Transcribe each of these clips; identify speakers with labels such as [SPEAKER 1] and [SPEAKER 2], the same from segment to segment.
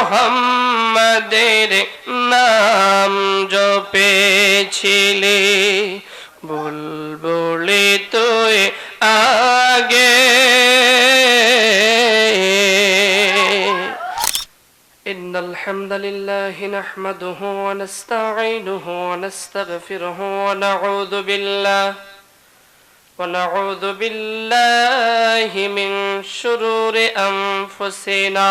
[SPEAKER 1] মোহাম্মদের নাম জপেছিলে বুলবুলি তুই আগে إن الحمد لله نحمده ونستعينه ونستغفره ونعوذ بالله ونعوذ بالله من شرور أنفسنا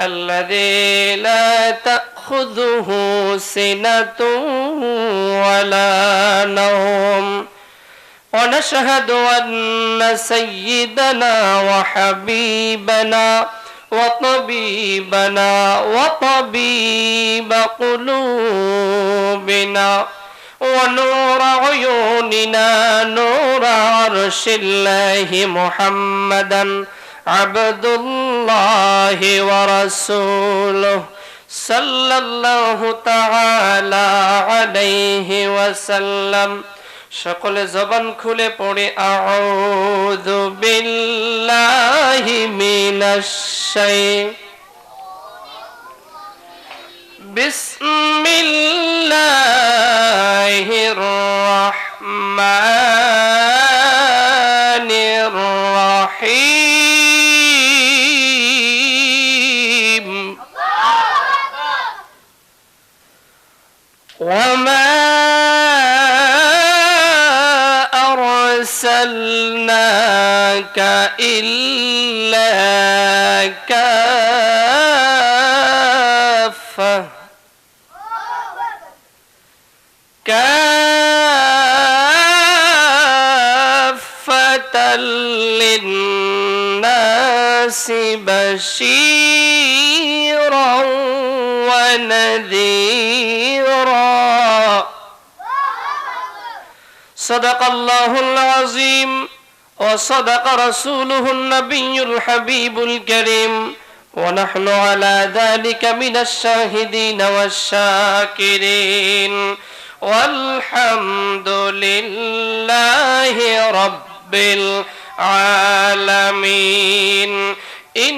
[SPEAKER 1] الذي لا تأخذه سنة ولا نوم. ونشهد أن سيدنا وحبيبنا وطبيبنا وطبيب قلوبنا ونور عيوننا نور عرش الله محمدا عبد الله ورسوله صلى الله تعالى عليه وسلم সকলে জবান খুলে পড়ে আউযু বিল্লাহি মিনাশ শাই বিসমিল্লাহির وما أرسلناك إلا كافة كافة للناس بشيرا ونذيرا صدق الله العظيم وصدق رسوله النبي الحبيب الكريم ونحن على ذلك من الشاهدين والشاكرين والحمد لله رب العالمين إن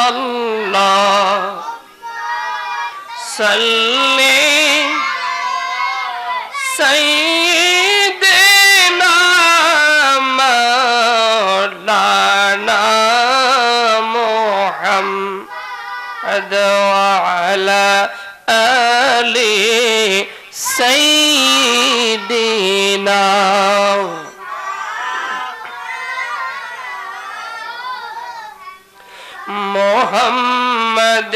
[SPEAKER 1] صلی سیدنا مولانا محمد وعلى آل سيدنا محمد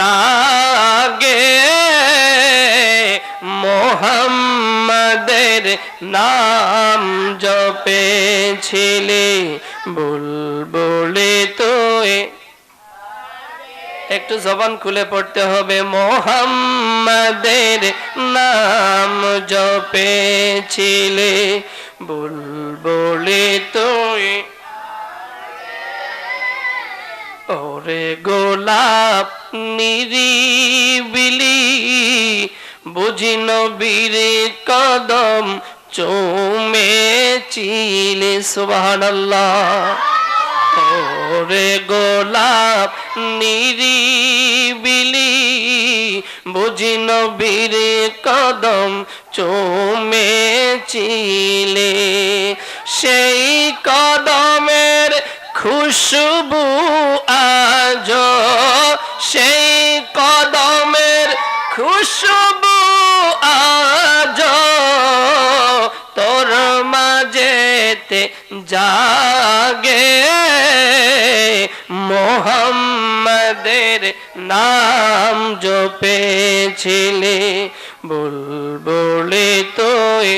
[SPEAKER 1] লাগে মোহাম্মদের নাম জপেছিলে বুলবুলি তুই একটু জবান খুলে পড়তে হবে, মোহাম্মদের নাম জপেছিলে বুলবুলি তুই ওরে গোলাপ নিরিবিলি বুঝি নবীর কদম চুমে চিলে সুবহানাল্লাহ। ওরে গোলাপ নিরিবিলি বুঝি নবীর কদম চুমে চিলে সেই কদমের খুশবু আজ সেই কদমের খুশবু আজ। তোর মাঝেতে জাগে মোহাম্মদের নাম জপেছিলে বুলবুলি তোয়